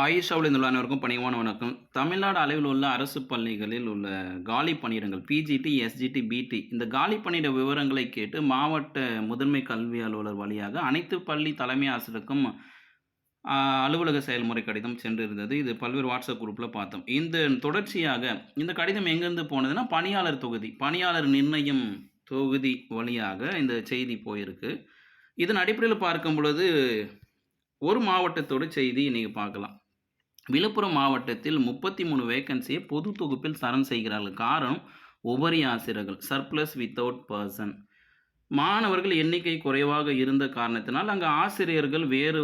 ஆயிஷாவில் இருந்துள்ள அனைவருக்கும் பணிவான வணக்கம். தமிழ்நாடு அளவில் உள்ள அரசு பள்ளிகளில் உள்ள காலி பணியிடங்கள் பிஜிடி எஸ்ஜிடி பிடி இந்த காலி பணியிட விவரங்களை கேட்டு மாவட்ட முதன்மை கல்வி அலுவலர் வழியாக அனைத்து பள்ளி தலைமை ஆசிரியருக்கும் அலுவலக செயல்முறை கடிதம் சென்றிருந்தது. இது பல்வேறு வாட்ஸ்அப் குரூப்பில் பார்த்தோம். இந்த தொடர்ச்சியாக இந்த கடிதம் எங்கேருந்து போனதுன்னா பணியாளர் தொகுதி பணியாளர் நிர்ணயம் தொகுதி வழியாக இந்த செய்தி போயிருக்கு. இதன் அடிப்படையில் பார்க்கும் பொழுது ஒரு மாவட்டத்தோட செய்தி நீங்கள் பார்க்கலாம். விழுப்புரம் மாவட்டத்தில் முப்பத்தி மூணு வேக்கன்சியை பொது தொகுப்பில் சரண் செய்கிறார்கள். காரணம் உபரி ஆசிரியர்கள் சர்ப்ளஸ் வித்தவுட் பர்சன் மாணவர்கள் எண்ணிக்கை குறைவாக இருந்த காரணத்தினால் அங்கே ஆசிரியர்கள் வேறு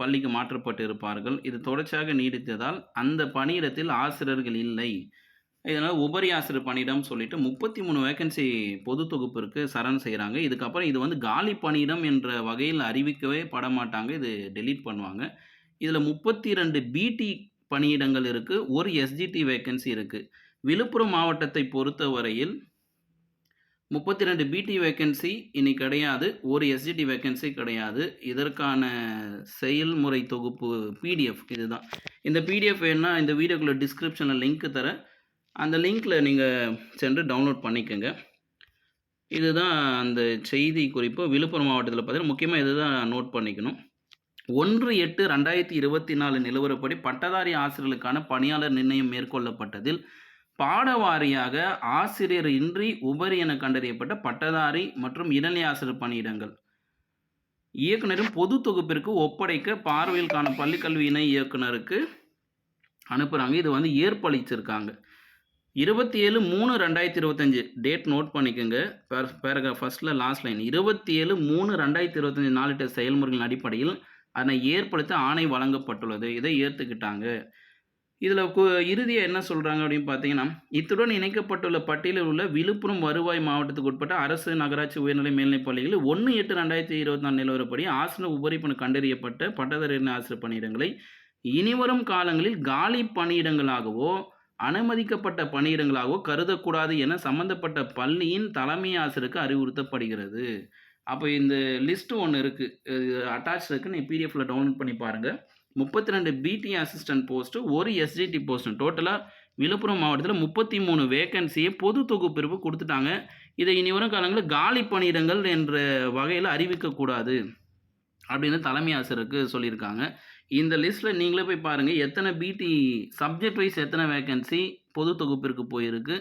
பள்ளிக்கு மாற்றப்பட்டு இருப்பார்கள் இது தொடர்ச்சியாக நீடித்ததால் அந்த பணியிடத்தில் ஆசிரியர்கள் இல்லை. இதனால் உபரி ஆசிரியர் பணியிடம் சொல்லிட்டு முப்பத்தி மூணு வேக்கன்சி பொது தொகுப்பிற்கு சரண் செய்கிறாங்க. இதுக்கப்புறம் இது வந்து காலி பணியிடம் என்ற வகையில் அறிவிக்கவே பட மாட்டாங்க இது டெலீட் பண்ணுவாங்க. இதில் முப்பத்தி ரெண்டு பிடி பணியிடங்கள் இருக்குது ஒரு எஸ்ஜிடி வேக்கன்சி இருக்குது விழுப்புரம் மாவட்டத்தை பொறுத்தவரையில் முப்பத்தி ரெண்டு பிடி வேக்கன்சி இனி கிடையாது ஒரு எஸ்ஜிடி வேக்கன்சி கிடையாது. இதற்கான செயல்முறை தொகுப்பு பிடிஎஃப் இதுதான். இந்த பிடிஎஃப் வேணுன்னா இந்த வீடியோக்குள்ள டிஸ்கிரிப்ஷனில் லிங்க் தரேன். அந்த லிங்க்கில் நீங்கள் சென்று டவுன்லோட் பண்ணிக்கோங்க. இதுதான் அந்த செய்தி குறிப்பு. விழுப்புரம் மாவட்டத்தில் பார்த்தீங்கன்னா முக்கியமாக இதுதான் நோட் பண்ணிக்கணும். ஒன்று எட்டு ரெண்டாயிரத்தி இருபத்தி நாலு நிலவரப்படி பட்டதாரி ஆசிரியர்களுக்கான பணியாளர் நிர்ணயம் மேற்கொள்ளப்பட்டதில் பாடவாரியாக ஆசிரியர் இன்றி உபரி என கண்டறியப்பட்ட பட்டதாரி மற்றும் இடைநிலை ஆசிரியர் பணியிடங்கள். இயக்குனரும் பொது தொகுப்பிற்கு ஒப்படைக்க பார்வையில் காணும் பள்ளிக்கல்வி இணை இயக்குனருக்கு அனுப்புகிறாங்க இது வந்து ஏற்பளிச்சிருக்காங்க. இருபத்தி ஏழு மூணு ரெண்டாயிரத்தி இருபத்தஞ்சு டேட் நோட் பண்ணிக்கோங்க. பேராகிராஃப் ஃபர்ஸ்ட்டில் லாஸ்ட் லைன் இருபத்தி ஏழு மூணு ரெண்டாயிரத்தி இருபத்தஞ்சி நாளிட்ட செயல்முறைகளின் அடிப்படையில் அதனை ஏற்படுத்த ஆணை வழங்கப்பட்டுள்ளது. இதை ஏற்றுக்கிட்டாங்க இதில் இறுதியாக என்ன சொல்கிறாங்க அப்படின்னு பார்த்தீங்கன்னா இத்துடன் இணைக்கப்பட்டுள்ள பட்டியலில் உள்ள விழுப்புரம் வருவாய் மாவட்டத்துக்கு உட்பட்ட அரசு நகராட்சி உயர்நிலை மேல்நிலைப் பள்ளிகளில் ஒன்று எட்டு ரெண்டாயிரத்தி இருபத்தி நாலு நிலவரப்படி ஆசிரியர் உபரிப்பணி கண்டறியப்பட்ட பட்டதாரி ஆசிரியர் பணியிடங்களை இனிவரும் காலங்களில் காலி பணியிடங்களாகவோ அனுமதிக்கப்பட்ட பணியிடங்களாகவோ கருதக்கூடாது என சம்பந்தப்பட்ட பள்ளியின் தலைமை ஆசிரியருக்கு அறிவுறுத்தப்படுகிறது. அப்போ இந்த லிஸ்ட்டு ஒன்று இருக்குது அட்டாச் இருக்குது நீ பிடிஎஃப்ல டவுன்லோட் பண்ணி பாருங்கள் முப்பத்தி ரெண்டு பிடி அசிஸ்டன்ட் போஸ்ட்டு ஒரு எஸ்டிடி போஸ்ட்டு டோட்டலாக விழுப்புரம் மாவட்டத்தில் முப்பத்தி மூணு வேக்கன்சியை பொது தொகுப்பிரிவு கொடுத்துட்டாங்க. இதை இனி வரும் காலங்களில் காலி பணியிடங்கள் என்ற வகையில் அறிவிக்கக்கூடாது அப்படின்னு தலைமை ஆசிரியருக்கு சொல்லியிருக்காங்க. இந்த லிஸ்ட்டில் நீங்களே போய் பாருங்கள் எத்தனை பிடி சப்ஜெக்ட் வைஸ் எத்தனை வேக்கன்சி பொது தொகுப்பிற்கு போயிருக்கு.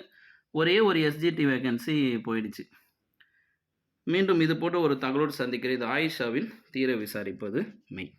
ஒரே ஒரு எஸ்ஜிடி வேக்கன்சி போயிடுச்சு. மீண்டும் இது போன்ற ஒரு தகவலோடு சந்திக்கிறேன். இது ஆயிஷாவின் தீர விசாரிப்பது மெய்.